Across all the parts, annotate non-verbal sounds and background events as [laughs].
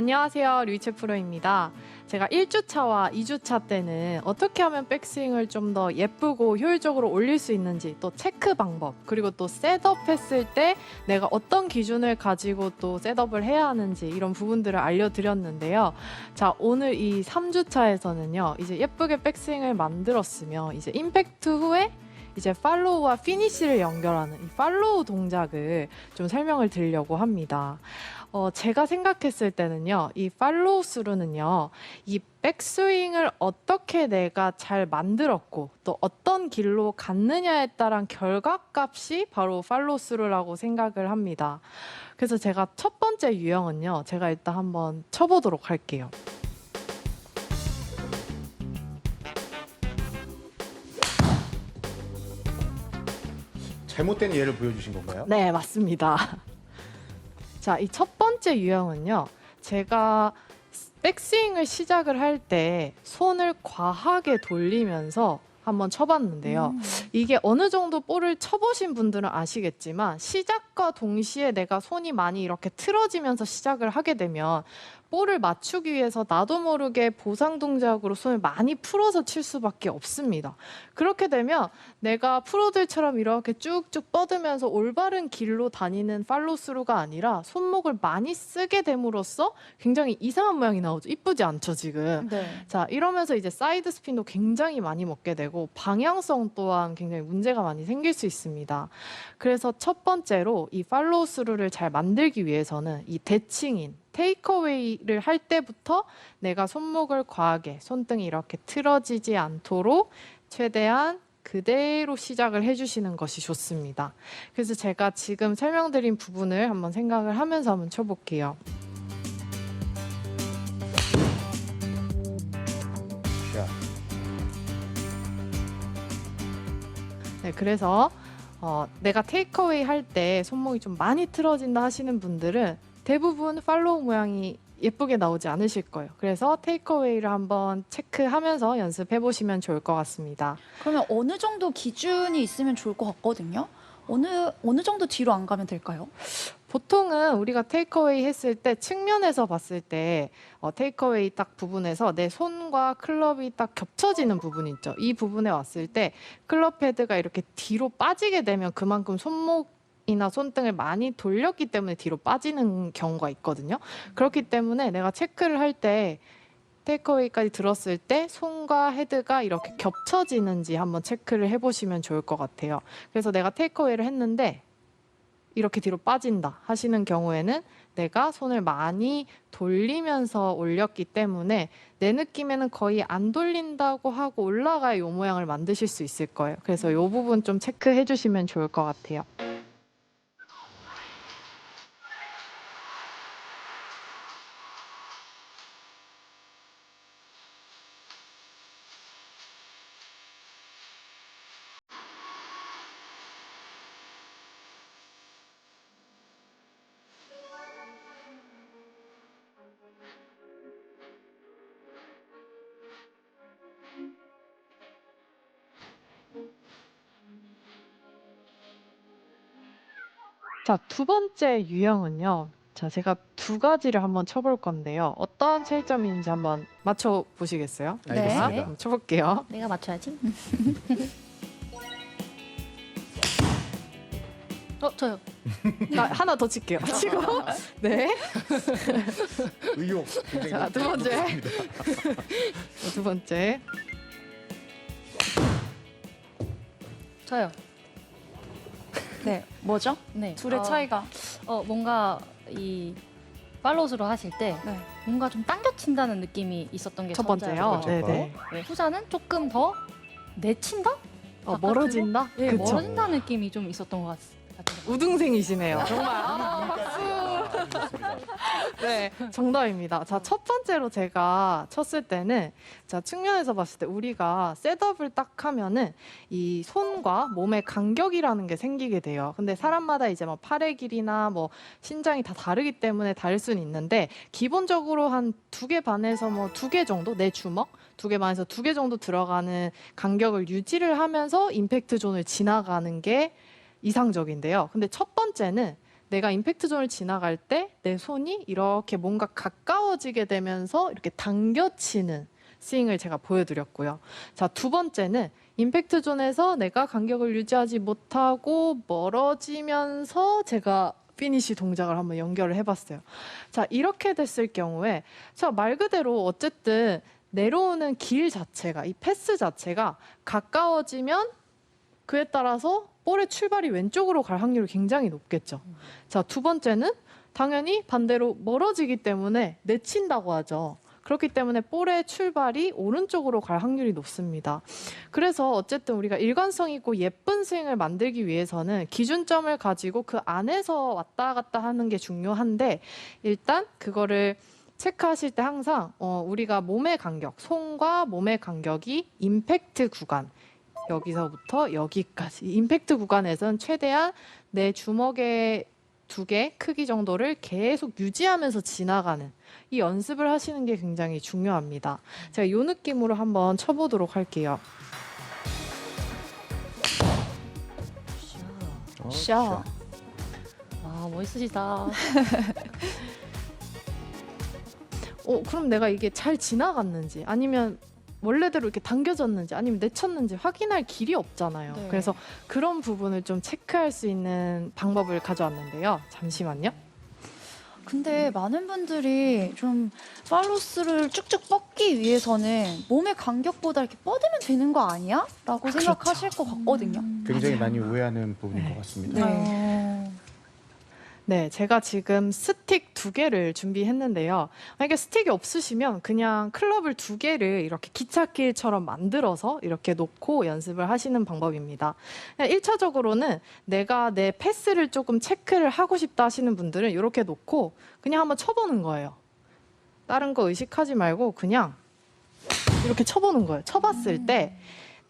안녕하세요. 류이체 프로입니다. 제가 1주차와 2주차 때는 어떻게 하면 백스윙을 좀 더 예쁘고 효율적으로 올릴 수 있는지 또 체크 방법 그리고 또 셋업 했을 때 내가 어떤 기준을 가지고 또 셋업을 해야 하는지 이런 부분들을 알려드렸는데요. 자, 오늘 이 3주차에서는요. 이제 예쁘게 백스윙을 만들었으며 이제 임팩트 후에 이제 팔로우와 피니시를 연결하는 이 팔로우 동작을 좀 설명을 드리려고 합니다. 어, 제가 생각했을 때는요, 이 팔로우 스루는요, 이 백스윙을 어떻게 내가 잘 만들었고, 또 어떤 길로 갔느냐에 따른 결과값이 바로 팔로우 스루라고 생각을 합니다. 그래서 제가 첫 번째 유형은요, 제가 일단 한번 쳐보도록 할게요. 잘못된 예를 보여주신 건가요? 네, 맞습니다. 자, 이 첫 번째 유형은요. 제가 백스윙을 시작을 할 때 손을 과하게 돌리면서 한번 쳐봤는데요. 이게 어느 정도 볼을 쳐보신 분들은 아시겠지만 시작과 동시에 내가 손이 많이 이렇게 틀어지면서 시작을 하게 되면 볼을 맞추기 위해서 나도 모르게 보상 동작으로 손을 많이 풀어서 칠 수밖에 없습니다. 그렇게 되면 내가 프로들처럼 이렇게 쭉쭉 뻗으면서 올바른 길로 다니는 팔로스루가 아니라 손목을 많이 쓰게 됨으로써 굉장히 이상한 모양이 나오죠. 이쁘지 않죠, 지금. 네. 자, 이러면서 이제 사이드 스핀도 굉장히 많이 먹게 되고 방향성 또한 굉장히 문제가 많이 생길 수 있습니다. 그래서 첫 번째로 이 팔로우 스루를 잘 만들기 위해서는 이 대칭인 테이크어웨이를 할 때부터 내가 손목을 과하게 손등이 이렇게 틀어지지 않도록 최대한 그대로 시작을 해주시는 것이 좋습니다. 그래서 제가 지금 설명드린 부분을 한번 생각을 하면서 한번 쳐볼게요. 자, 네, 그래서 어, 내가 테이크어웨이 할 때 손목이 좀 많이 틀어진다 하시는 분들은 대부분 팔로우 모양이 예쁘게 나오지 않으실 거예요. 그래서 테이크어웨이를 한번 체크하면서 연습해 보시면 좋을 것 같습니다. 그러면 어느 정도 기준이 있으면 좋을 것 같거든요. 어느 어느 정도 뒤로 안 가면 될까요? 보통은 우리가 테이크어웨이 했을 때 측면에서 봤을 때 어, 테이크어웨이 딱 부분에서 내 손과 클럽이 딱 겹쳐지는 부분 있죠. 이 부분에 왔을 때 클럽 헤드가 이렇게 뒤로 빠지게 되면 그만큼 손목 이나 손등을 많이 돌렸기 때문에 뒤로 빠지는 경우가 있거든요. 그렇기 때문에 내가 체크를 할 때 테이크어웨이까지 들었을 때 손과 헤드가 이렇게 겹쳐지는지 한번 체크를 해보시면 좋을 것 같아요. 그래서 내가 테이크어웨이를 했는데 이렇게 뒤로 빠진다 하시는 경우에는 내가 손을 많이 돌리면서 올렸기 때문에 내 느낌에는 거의 안 돌린다고 하고 올라가야 이 모양을 만드실 수 있을 거예요. 그래서 이 부분 좀 체크해 주시면 좋을 것 같아요. 자, 두 번째 유형은요. 자, 제가 두 가지를 한번 쳐볼 건데요. 어떤 차이점인지 한번 맞춰 보시겠어요? 네. 알겠습니다. 한번 쳐볼게요. 내가 맞춰야지. [laughs] 어 저요. 나 하나 더 칠게요. 치고. [laughs] 네. 의욕 굉장히 자, 두 번째. 높습니다. 두 번째. 저요. 네. 뭐죠? 네. 둘의 어, 차이가. 어 뭔가 이 팔로우스로 하실 때 네. 뭔가 좀 당겨친다는 느낌이 있었던 게 첫. 번째요. 첫 네, 번째 네. 네, 후자는 조금 더 내친다? 어, 멀어진다? 네, 그쵸. 멀어진다는 느낌이 좀 있었던 것 같, 같아요. 우등생이시네요. 정말. 아, 박수. 네, 정답입니다. 자, 첫 번째로 제가 쳤을 때는 자, 측면에서 봤을 때 우리가 셋업을 딱 하면은 이 손과 몸의 간격이라는 게 생기게 돼요. 근데 사람마다 이제 뭐 팔의 길이나 뭐 신장이 다 다르기 때문에 다를 수는 있는데 기본적으로 한 두 개 반에서 뭐 두 개 정도 내 주먹 두 개 반에서 두 개 정도 들어가는 간격을 유지를 하면서 임팩트 존을 지나가는 게 이상적인데요. 근데 첫 번째는 내가 임팩트 존을 지나갈 때 내 손이 이렇게 뭔가 가까워지게 되면서 이렇게 당겨치는 스윙을 제가 보여드렸고요. 자, 두 번째는 임팩트 존에서 내가 간격을 유지하지 못하고 멀어지면서 제가 피니시 동작을 한번 연결을 해봤어요. 자, 이렇게 됐을 경우에 자, 말 그대로 어쨌든 내려오는 길 자체가 이 패스 자체가 가까워지면 그에 따라서 볼의 출발이 왼쪽으로 갈 확률이 굉장히 높겠죠. 자, 두 번째는 당연히 반대로 멀어지기 때문에 내친다고 하죠. 그렇기 때문에 볼의 출발이 오른쪽으로 갈 확률이 높습니다. 그래서 어쨌든 우리가 일관성 있고 예쁜 스윙을 만들기 위해서는 기준점을 가지고 그 안에서 왔다 갔다 하는 게 중요한데 일단 그거를 체크하실 때 항상 어, 우리가 몸의 간격, 손과 몸의 간격이 임팩트 구간 여기서부터 여기까지 임팩트 구간에서는 최대한 내 주먹의 두 개 크기 정도를 계속 유지하면서 지나가는 이 연습을 하시는 게 굉장히 중요합니다. 제가 이 느낌으로 한번 쳐보도록 할게요. 어, 샤. 아 멋있으시다. [laughs] 어, 그럼 내가 이게 잘 지나갔는지 아니면 원래대로 이렇게 당겨졌는지 아니면 내쳤는지 확인할 길이 없잖아요. 네. 그래서 그런 부분을 좀 체크할 수 있는 방법을 가져왔는데요. 잠시만요. 근데 많은 분들이 좀 팔로스를 쭉쭉 뻗기 위해서는 몸의 간격보다 이렇게 뻗으면 되는 거 아니야? 라고 생각하실 것 같거든요. 굉장히 많이 오해하는 부분인 네. 것 같습니다. 네. 네, 제가 지금 스틱 두 개를 준비했는데요. 만약에 스틱이 없으시면 그냥 클럽을 두 개를 이렇게 기찻길처럼 만들어서 이렇게 놓고 연습을 하시는 방법입니다. 그냥 1차적으로는 내가 내 패스를 조금 체크를 하고 싶다 하시는 분들은 이렇게 놓고 그냥 한번 쳐보는 거예요. 다른 거 의식하지 말고 그냥 이렇게 쳐보는 거예요. 쳐봤을 때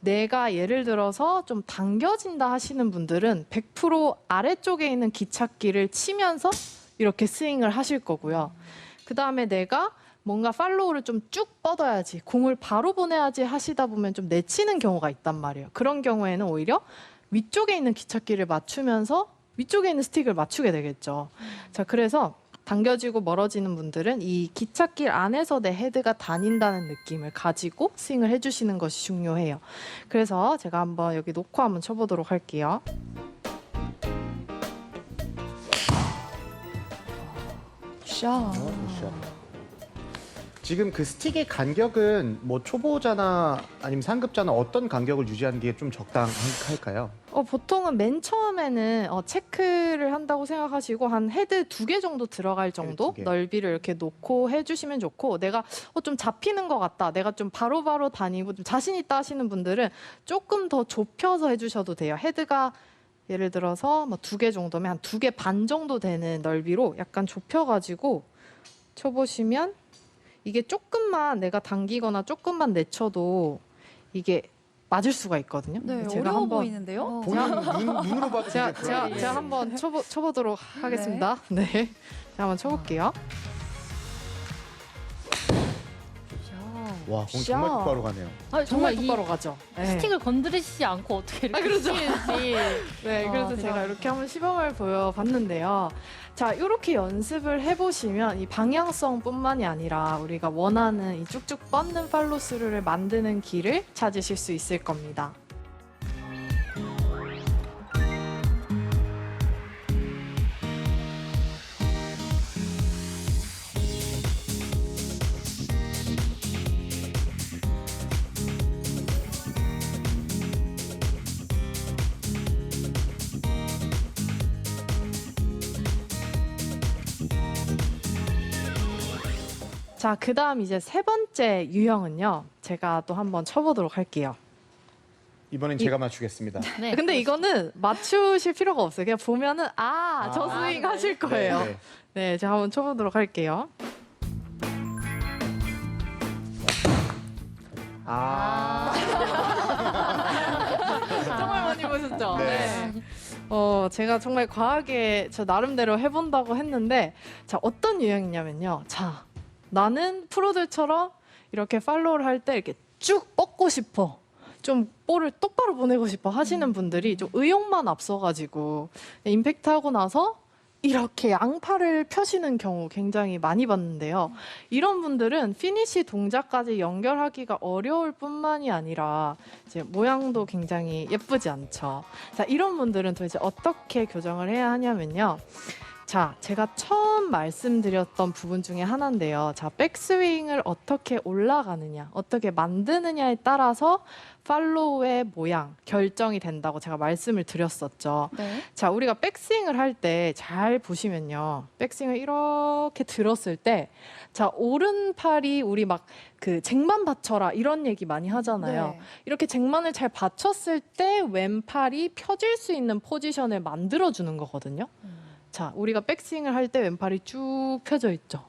내가 예를 들어서 좀 당겨진다 하시는 분들은 100% 아래쪽에 있는 기찻길을 치면서 이렇게 스윙을 하실 거고요. 그 다음에 내가 뭔가 팔로우를 좀 쭉 뻗어야지, 공을 바로 보내야지 하시다 보면 좀 내치는 경우가 있단 말이에요. 그런 경우에는 오히려 위쪽에 있는 기찻길을 맞추면서 위쪽에 있는 스틱을 맞추게 되겠죠. 자, 그래서 당겨지고 멀어지는 분들은 이 기찻길 안에서 내 헤드가 다닌다는 느낌을 가지고 스윙을 해주시는 것이 중요해요. 그래서 제가 한번 여기 놓고 한번 쳐보도록 할게요. 샤. 어, 굿샷. 지금 그 스틱의 간격은 뭐 초보자나 아니면 상급자나 어떤 간격을 유지하는 게 좀 적당할까요? 어, 보통은 맨 처음에는 어, 체크를 한다고 생각하시고 한 헤드 두 개 정도 들어갈 정도 두 개. 넓이를 이렇게 놓고 해주시면 좋고 내가 어, 좀 잡히는 것 같다 내가 좀 바로바로 다니고 좀 자신 있다 하시는 분들은 조금 더 좁혀서 해주셔도 돼요 헤드가 예를 들어서 뭐두개 정도면 한 두 개 반 정도 되는 넓이로 약간 좁혀가지고 쳐보시면 이게 조금만 내가 당기거나 조금만 내쳐도 이게 맞을 수가 있거든요. 네, 제가 어려워 한번 보이는데요? 어. 본인 눈, [laughs] 눈으로 봐도 제가 제가. 제가 한번 쳐보 쳐보도록 하겠습니다. 네, [laughs] 제가 한번 쳐볼게요. 와, 공 정말 샤. 똑바로 가네요. 아, 정말 정말 이 똑바로 가죠. 네. 스틱을 건드리지 않고 어떻게 이렇게 아, 그렇죠. 치는지. [laughs] 네, 아, 그래서 제가 대단하다. 이렇게 한번 시범을 보여봤는데요. 자, 이렇게 연습을 해보시면 이 방향성뿐만이 아니라 우리가 원하는 이 쭉쭉 뻗는 팔로스루를 만드는 길을 찾으실 수 있을 겁니다. 자, 그 다음 이제 세 번째 유형은요. 제가 또 한번 쳐보도록 할게요. 이번엔 제가 맞추겠습니다. [laughs] 네. 근데 이거는 맞추실 필요가 없어요. 그냥 보면은 아, 저 아, 스윙 네. 하실 거예요. 네, 네. 네, 제가 한번 쳐보도록 할게요. 아, [laughs] 정말 많이 보셨죠? 네. 어, 제가 정말 과하게 저 나름대로 해본다고 했는데, 자, 어떤 유형이냐면요. 자, 나는 프로들처럼 이렇게 팔로우를 할 때 이렇게 쭉 뻗고 싶어. 좀 볼을 똑바로 보내고 싶어 하시는 분들이 좀 의욕만 앞서가지고 임팩트 하고 나서 이렇게 양팔을 펴시는 경우 굉장히 많이 봤는데요. 이런 분들은 피니시 동작까지 연결하기가 어려울 뿐만이 아니라 이제 모양도 굉장히 예쁘지 않죠. 자, 이런 분들은 도대체 어떻게 교정을 해야 하냐면요. 자, 제가 처음 말씀드렸던 부분 중에 하나인데요. 자, 백스윙을 어떻게 올라가느냐, 어떻게 만드느냐에 따라서 팔로우의 모양 결정이 된다고 제가 말씀을 드렸었죠. 네. 자, 우리가 백스윙을 할 때 잘 보시면요. 백스윙을 이렇게 들었을 때, 자, 오른팔이 우리 막 그 쟁만 받쳐라 이런 얘기 많이 하잖아요. 네. 이렇게 쟁만을 잘 받쳤을 때 왼팔이 펴질 수 있는 포지션을 만들어 주는 거거든요. 자, 우리가 백스윙을 할 때 왼팔이 쭉 펴져 있죠.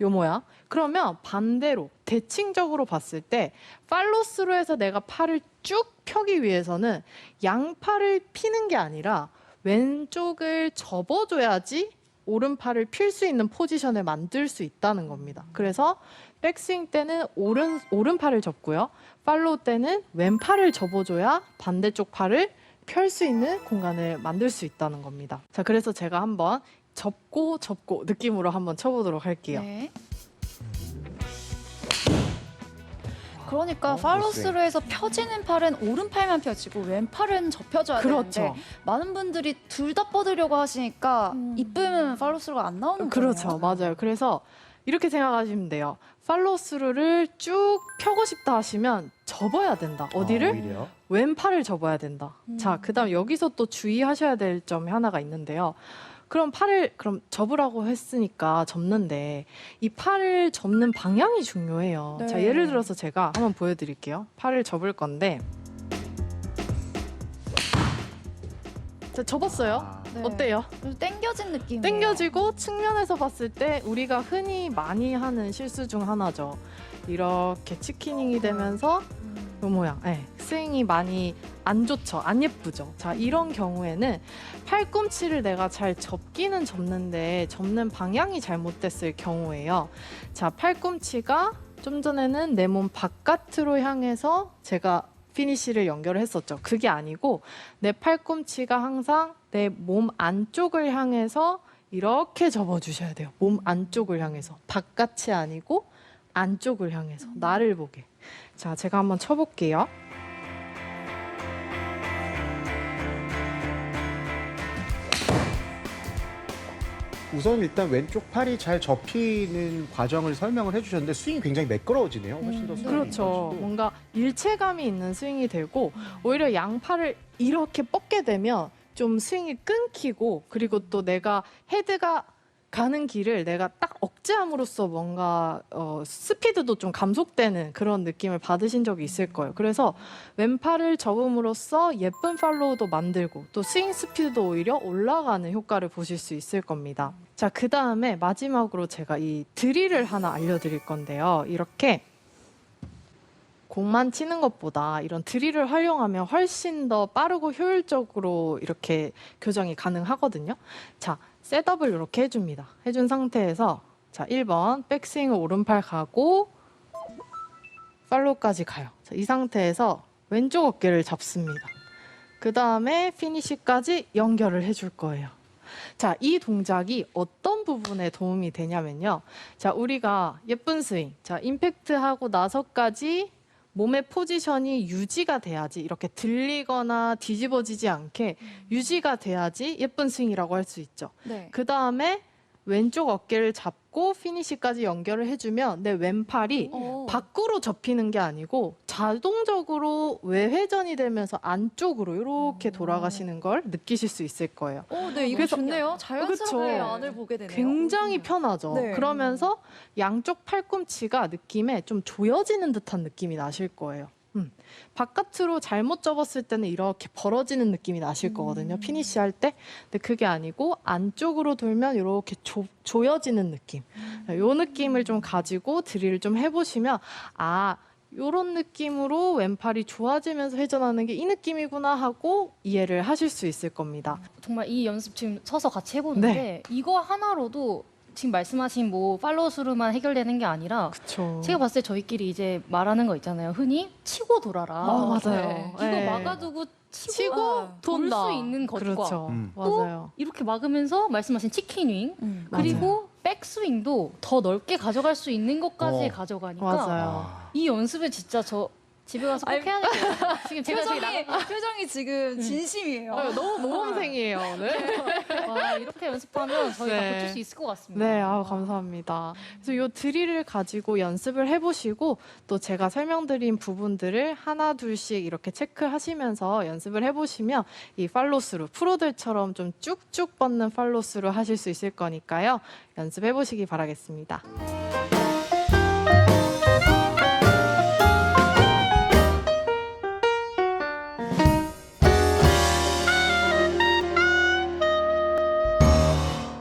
요 모양. 그러면 반대로 대칭적으로 봤을 때 팔로스로 해서 내가 팔을 쭉 펴기 위해서는 양팔을 피는 게 아니라 왼쪽을 접어줘야지 오른팔을 필 수 있는 포지션을 만들 수 있다는 겁니다. 그래서 백스윙 때는 오른 오른팔을 접고요. 팔로우 때는 왼팔을 접어줘야 반대쪽 팔을 펼 수 있는 공간을 만들 수 있다는 겁니다. 자, 그래서 제가 한번 접고 접고 느낌으로 한번 쳐보도록 할게요. 네. 그러니까 어, 팔로스로 해서 펴지는 팔은 오른팔만 펴지고 왼팔은 접혀져야 그렇죠. 되는데 많은 분들이 둘 다 뻗으려고 하시니까 음. 이쁘면 팔로스로가 안 나오는 그렇죠. 거예요. 맞아요. 그래서 이렇게 생각하시면 돼요. 팔로스루를 쭉 펴고 싶다 하시면 접어야 된다. 어디를? 아, 오히려. 왼팔을 접어야 된다. 음. 자, 그다음 여기서 또 주의하셔야 될 점이 하나가 있는데요. 그럼 팔을 그럼 접으라고 했으니까 접는데 이 팔을 접는 방향이 중요해요. 네. 자, 예를 들어서 제가 한번 보여드릴게요. 팔을 접을 건데, 자, 접었어요. 아, 네. 어때요? 땡겨진 느낌. 땡겨지고 측면에서 봤을 때 우리가 흔히 많이 하는 실수 중 하나죠. 이렇게 치키닝이 되면서 이 모양, 네, 스윙이 많이 안 좋죠, 안 예쁘죠. 자 이런 경우에는 팔꿈치를 내가 잘 접기는 접는데 접는 방향이 잘못됐을 경우에요. 자 팔꿈치가 좀 전에는 내 몸 바깥으로 향해서 제가 피니시를 연결을 했었죠. 그게 아니고 내 팔꿈치가 항상 내 몸 안쪽을 향해서 이렇게 접어 주셔야 돼요. 몸 안쪽을 향해서 바깥이 아니고 안쪽을 향해서 나를 보게. 자, 제가 한번 쳐볼게요. 우선 일단 왼쪽 팔이 잘 접히는 과정을 설명을 해주셨는데 스윙이 굉장히 매끄러워지네요. 훨씬 더 음, 스윙이 그렇죠. 좋아지고. 뭔가 일체감이 있는 스윙이 되고 오히려 양팔을 이렇게 뻗게 되면 좀 스윙이 끊기고 그리고 또 내가 헤드가 가는 길을 내가 딱 억제함으로써 뭔가 어, 스피드도 좀 감속되는 그런 느낌을 받으신 적이 있을 거예요. 그래서 왼팔을 접음으로써 예쁜 팔로우도 만들고 또 스윙 스피드도 오히려 올라가는 효과를 보실 수 있을 겁니다. 자, 그 다음에 마지막으로 제가 이 드릴을 하나 알려드릴 건데요. 이렇게 공만 치는 것보다 이런 드릴을 활용하면 훨씬 더 빠르고 효율적으로 이렇게 교정이 가능하거든요. 자, 셋업을 이렇게 해줍니다. 해준 상태에서 자, 1번 백스윙을 오른팔 가고 팔로우까지 가요. 자, 이 상태에서 왼쪽 어깨를 잡습니다. 그 다음에 피니시까지 연결을 해줄 거예요. 자, 이 동작이 어떤 부분에 도움이 되냐면요. 자, 우리가 예쁜 스윙. 자, 임팩트하고 나서까지 몸의 포지션이 유지가 돼야지 이렇게 들리거나 뒤집어지지 않게 유지가 돼야지 예쁜 스윙이라고 할 수 있죠. 네. 그 다음에 왼쪽 어깨를 잡고 피니시까지 연결을 해주면 내 왼팔이 어. 밖으로 접히는 게 아니고 자동적으로 외회전이 되면서 안쪽으로 이렇게 돌아가시는 걸 느끼실 수 있을 거예요. 어, 네, 이거 그래서- 좋네요. 자연스럽게 그쵸. 안을 보게 되네요. 굉장히 편하죠. 네. 그러면서 양쪽 팔꿈치가 느낌에 좀 조여지는 듯한 느낌이 나실 거예요. 음. 바깥으로 잘못 접었을 때는 이렇게 벌어지는 느낌이 나실 거거든요. 피니시 할 때. 근데 그게 아니고 안쪽으로 돌면 이렇게 조, 조여지는 느낌. 요 느낌을 좀 가지고 드릴을 좀 해보시면 아 요런 느낌으로 왼팔이 좋아지면서 회전하는 게 이 느낌이구나 하고 이해를 하실 수 있을 겁니다. 정말 이 연습 지금 서서 같이 해보는데 이거 하나로도 지금 말씀하신 뭐 팔로우스루만 해결되는 게 아니라 그렇죠. 제가 봤을 때 저희끼리 이제 말하는 거 있잖아요. 흔히 치고 돌아라. 아, 맞아요. 이거 네. 막아두고 치고 아, 돌 돈다. 수 있는 것과 그렇죠. 음. 맞아요. 이렇게 막으면서 말씀하신 치킨윙 음. 그리고 백스윙도 더 넓게 가져갈 수 있는 것까지 어. 가져가니까 맞아요. 아. 이 연습을 진짜 저 집에 가서 꼭 아니, 해야 되겠어요. [laughs] 지금 제가 표정이 표정이 지금 진심이에요. 어, 너무 모범생이에요 오늘. 나, 와, 이렇게 연습하면 저희 다 네. 고칠 수 있을 것 같습니다. 네, 아우 감사합니다. 그래서 이 드릴을 가지고 연습을 해보시고 또 제가 설명드린 부분들을 하나 둘씩 이렇게 체크하시면서 연습을 해보시면 이 팔로스루 프로들처럼 좀 쭉쭉 뻗는 팔로스루 하실 수 있을 거니까요. 연습해보시기 바라겠습니다.